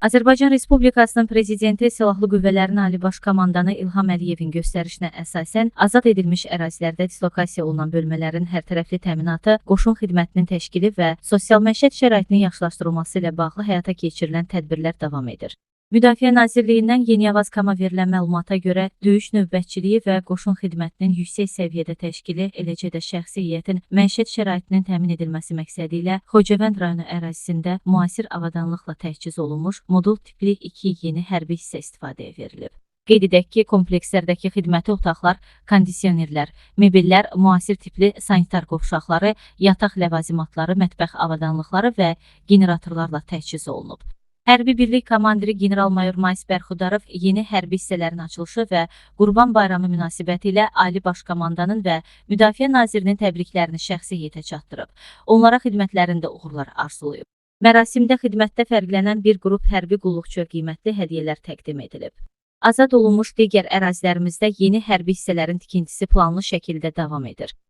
Azərbaycan Respublikasının Prezidenti Silahlı Qüvvələrin Ali Baş Komandanı İlham Əliyevin göstərişinə əsasən azad edilmiş ərazilərdə dislokasiya olunan bölmələrin hərtərəfli təminatı, qoşun xidmətinin təşkili və sosial məişət şəraitinin yaxşılaşdırılması ilə bağlı həyata keçirilən tədbirlər davam edir. Müdafiə Nazirliyindən Yeniyavaz Kama verilən məlumata görə döyüş növbətçiliyi və qoşun xidmətinin yüksək səviyyədə təşkili, eləcə də şəxsi heyətin məişət şəraitinin təmin edilməsi məqsədi ilə Xocavənd rayonu ərazisində müasir avadanlıqla təchiz olunmuş modul tipli iki yeni hərbi hissə istifadəyə verilib. Qeyd edək ki, komplekslərdəki xidməti otaqlar, kondisionerlər, mebellər, müasir tipli sanitar qovşaqları, yataq ləvazimatları, mətbəx avadanlıqları və generatorlarla təchiz olunub. Hərbi birlik komandiri general-mayor Mais Bərxudarov yeni hərbi hissələrin açılışı və Qurban Bayramı münasibətilə Ali Baş Komandanın və Müdafiə Nazirinin təbriklərini şəxsi heyətə çatdırıb. Onlara xidmətlərində uğurlar arzulayıb. Mərasimdə xidmətdə fərqlənən bir qrup hərbi qulluqçuya qiymətli hədiyyələr təqdim edilib. Azad olunmuş digər ərazilərimizdə yeni hərbi hissələrin tikintisi planlı şəkildə davam edir.